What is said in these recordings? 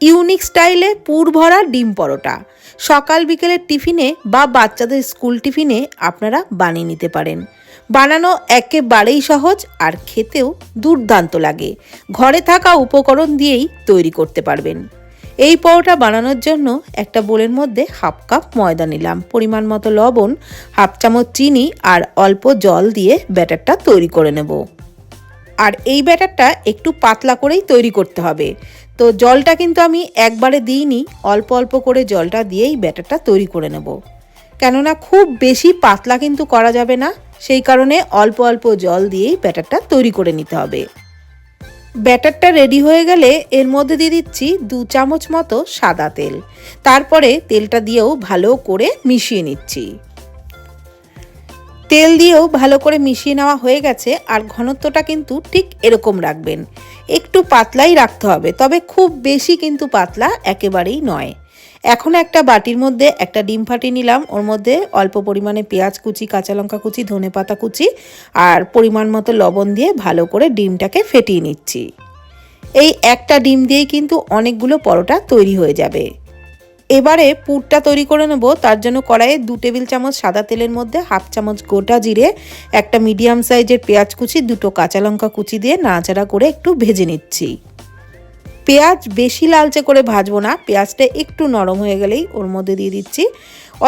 Unique স্টাইলে পুর ভরা ডিম পরোটা। সকাল বিকেলের টিফিনে বা বাচ্চাদের স্কুল টিফিনে আপনারা বানিয়ে নিতে পারেন। বানানো একেবারেই সহজ আর খেতেও দুর্দান্ত লাগে। ঘরে থাকা উপকরণ দিয়েই তৈরি করতে পারবেন। এই পরোটা বানানোর জন্য একটা বোলের মধ্যে হাফ কাপ ময়দা নিলাম। পরিমাণ মতো লবণ, হাফ চামচ চিনি আর অল্প জল দিয়ে ব্যাটারটা তৈরি করে নেব। আর এই ব্যাটারটা একটু পাতলা করেই তৈরি করতে হবে। তো জলটা কিন্তু আমি একবারে দিইনি, অল্প অল্প করে জলটা দিয়েই ব্যাটারটা তৈরি করে নেব। কেননা খুব বেশি পাতলা কিন্তু করা যাবে না, সেই কারণে অল্প অল্প জল দিয়েই ব্যাটারটা তৈরি করে নিতে হবে। ব্যাটারটা রেডি হয়ে গেলে এর মধ্যে দিয়ে দিচ্ছি দু চামচ মতো সাদা তেল। তারপরে তেলটা দিয়েও ভালো করে মিশিয়ে নিচ্ছি। তেল দিয়েও ভালো করে মিশিয়ে নেওয়া হয়ে গেছে, আর ঘনত্বটা কিন্তু ঠিক এরকম রাখবেন। একটু পাতলাই রাখতে হবে, তবে খুব বেশি কিন্তু পাতলা একেবারেই নয়। এখন একটা বাটির মধ্যে একটা ডিম ফাটি নিলাম, ওর মধ্যে অল্প পরিমাণে পেঁয়াজ কুচি, কাঁচা লঙ্কা কুচি, ধনে পাতা কুচি, আর পরিমাণ মতো লবণ দিয়ে ভালো করে ডিমটাকে ফেটিয়ে নিচ্ছি। এই একটা ডিম দিয়েই কিন্তু অনেকগুলো পরোটা তৈরি হয়ে যাবে। এবারে পুরটা তৈরি করে নেব। তার জন্য কড়াইয়ে দু টেবিল চামচ সাদা তেলের মধ্যে হাফ চামচ গোটা জিরে, একটা মিডিয়াম সাইজের পেঁয়াজ কুচি, দুটো কাঁচা লঙ্কা কুচি দিয়ে নাড়াচাড়া করে একটু ভেজে নিচ্ছি। পেঁয়াজ বেশি লালচে করে ভাজবো না। পেঁয়াজটা একটু নরম হয়ে গেলেই ওর মধ্যে দিয়ে দিচ্ছি।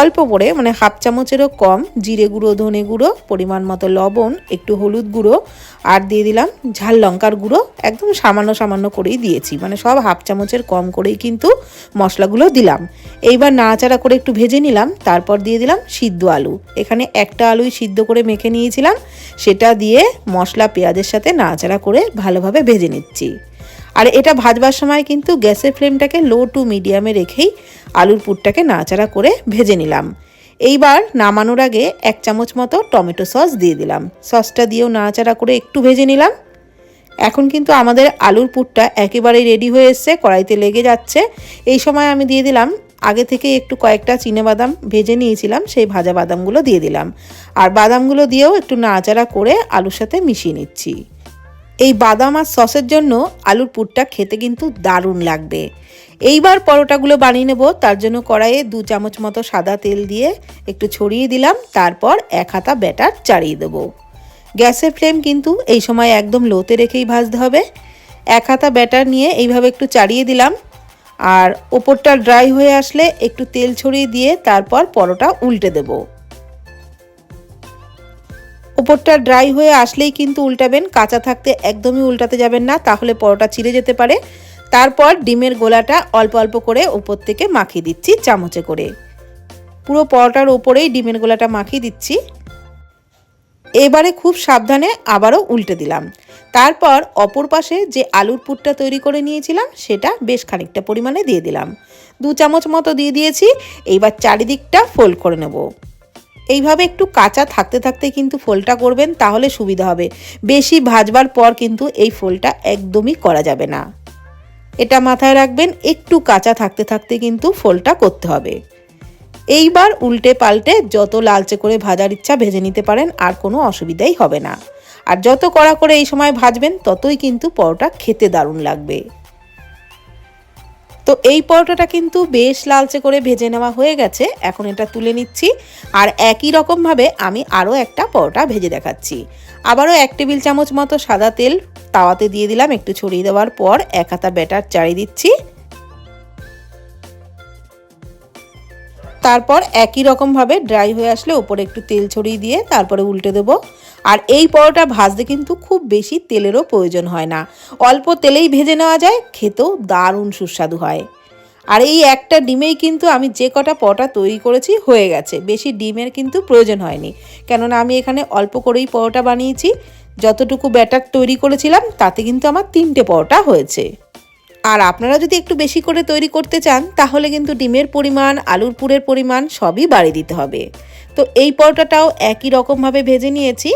অল্প করে মানে হাফ চামচেরও কম, জিরে গুঁড়ো, ধনে গুঁড়ো, পরিমাণ মতো লবণ, একটু হলুদ গুঁড়ো, আর দিয়ে দিলাম ঝাল লঙ্কার গুঁড়ো। একদম সামান্য সামান্য করেই দিয়েছি মানে সব হাফ চামচের কম করেই কিন্তু মশলাগুলো দিলাম। এইবার নাড়াচাড়া করে একটু ভেজে নিলাম, তারপর দিয়ে দিলাম সিদ্ধ আলু। এখানে একটা আলুই সিদ্ধ করে মেখে নিয়েছিলাম, সেটা দিয়ে মশলা পেঁয়াজের সাথে নাড়াচাড়া করে ভালোভাবে ভেজে নিচ্ছি। আর এটা ভাজবার সময় কিন্তু গ্যাসের ফ্লেমটাকে লো টু মিডিয়ামে রেখেই আলুর পুরটাকে নাড়াচাড়া করে ভেজে নিলাম। এইবার নামানোর আগে এক চামচ মতো টমেটো সস দিয়ে দিলাম। সসটা দিয়েও নাড়াচাড়া করে একটু ভেজে নিলাম। এখন কিন্তু আমাদের আলুর পুরটা একেবারেই রেডি হয়ে এসছে, কড়াইতে লেগে যাচ্ছে। এই সময় আমি দিয়ে দিলাম, আগে থেকে একটু কয়েকটা বাদাম ভেজে নিয়েছিলাম, সেই ভাজা বাদামগুলো দিয়ে দিলাম। আর বাদামগুলো দিয়েও একটু নাড়াচাড়া করে আলুর সাথে মিশিয়ে নিচ্ছি। এই বাদাম আর সসের জন্য আলুর পুরটা খেতে কিন্তু দারুণ লাগবে। এইবার পরোটাগুলো বানিয়ে নেব, তার জন্য কড়াইয়ে দু চামচ মতো সাদা তেল দিয়ে একটু ছড়িয়ে দিলাম, তারপর এক হাতা ব্যাটার চাড়িয়ে দেবো। গ্যাসের ফ্লেম কিন্তু এই সময় একদম লোতে রেখেই ভাজতে হবে। এক হাতা ব্যাটার নিয়ে এইভাবে একটু চাড়িয়ে দিলাম, আর ওপরটা ড্রাই হয়ে আসলে একটু তেল ছড়িয়ে দিয়ে তারপর পরোটা উল্টে দেবো। উপরটা ড্রাই হয়ে আসলেই কিন্তু উল্টাবেন, কাঁচা থাকতে একদমই উল্টাতে যাবেন না, তাহলে পরোটা ছিঁড়ে যেতে পারে। তারপর ডিমের গোলাটা অল্প অল্প করে উপর থেকে মাখিয়ে দিচ্ছি চামচে করে। পুরো পরোটার ওপরেই ডিমের গোলাটা মাখিয়ে দিচ্ছি। এবারে খুব সাবধানে আবারও উল্টে দিলাম। তারপর অপর পাশে যে আলুর পুরটা তৈরি করে নিয়েছিলাম, সেটা বেশ খানিকটা পরিমাণে দিয়ে দিলাম। দু চামচ মতো দিয়ে দিয়েছি, এইবার চারিদিকটা ফোল্ড করে নেব। এইভাবে একটু কাঁচা থাকতে থাকতে কিন্তু ফোলটা করবেন, তাহলে সুবিধা হবে। বেশি ভাজবার পর কিন্তু এই ফোলটা একদমই করা যাবে না। এটা মাথায় রাখবেন, একটু কাঁচা থাকতে থাকতে কিন্তু ফোলটা করতে হবে। এইবার উল্টে পাল্টে যত লালচে করে ভাজার ইচ্ছা ভেজে নিতে পারেন, আর কোনো অসুবিধাই হবে না। আর যত কড়া করে এই সময় ভাজবেন, ততই কিন্তু পরোটা খেতে দারুণ লাগবে। তো এই পরোটাটা কিন্তু বেশ লালচে করে ভেজে নেওয়া হয়ে গেছে। এখন এটা তুলে নিচ্ছি। আর একই রকমভাবে আমি আরও একটা পরোটা ভেজে দেখাচ্ছি। আবারও এক টেবিল চামচ মতো সাদা তেল তাওয়াতে দিয়ে দিলাম। একটু ছড়িয়ে দেওয়ার পর এক হাতা ব্যাটার চাড়িয়ে দিচ্ছি। তারপর একই রকমভাবে ড্রাই হয়ে আসলে ওপরে একটু তেল ছড়িয়ে দিয়ে তারপরে উল্টে দেবো। আর এই পরোটা ভাজতে কিন্তু খুব বেশি তেলেরও প্রয়োজন হয় না। অল্প তেলেই ভেজে নেওয়া যায়, খেতেও দারুণ সুস্বাদু হয়। আর এই একটা ডিমেই কিন্তু আমি যে কটা পরোটা তৈরি করেছি হয়ে গেছে। বেশি ডিমের কিন্তু প্রয়োজন হয়নি। কেননা আমি এখানে অল্প করেই পরোটা বানিয়েছি। যতটুকু ব্যাটার তৈরি করেছিলাম, তাতে কিন্তু আমার তিনটে পরোটা হয়েছে। আর আপনারা যদি একটু বেশি করে তৈরি করতে চান, তাহলে কিন্তু ডিমের পরিমাণ, আলুর পুরের পরিমাণ সবই বাড়িয়ে দিতে হবে। তো এই পরোটাটাও একই রকমভাবে ভেজে নিয়েছি।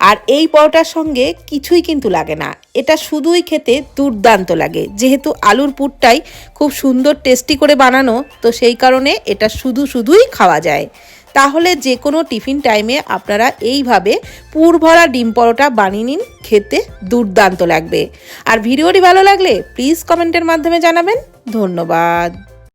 আর এই পরোটার সঙ্গে কিছুই কিন্তু লাগে না। এটা শুধুই খেতে দুর্দান্ত লাগে। যেহেতু আলুর পুরটাই খুব সুন্দর, টেস্টি করে বানানো, তো সেই কারণে এটা শুধু শুধুই খাওয়া যায়। তাহলে যে কোনো টিফিন টাইমে আপনারা এইভাবে পুর ভরা ডিম পরোটা বানিয়ে নিন, খেতে দুর্দান্ত লাগবে। আর ভিডিওটি ভালো লাগলে প্লিজ কমেন্টের মাধ্যমে জানাবেন। ধন্যবাদ।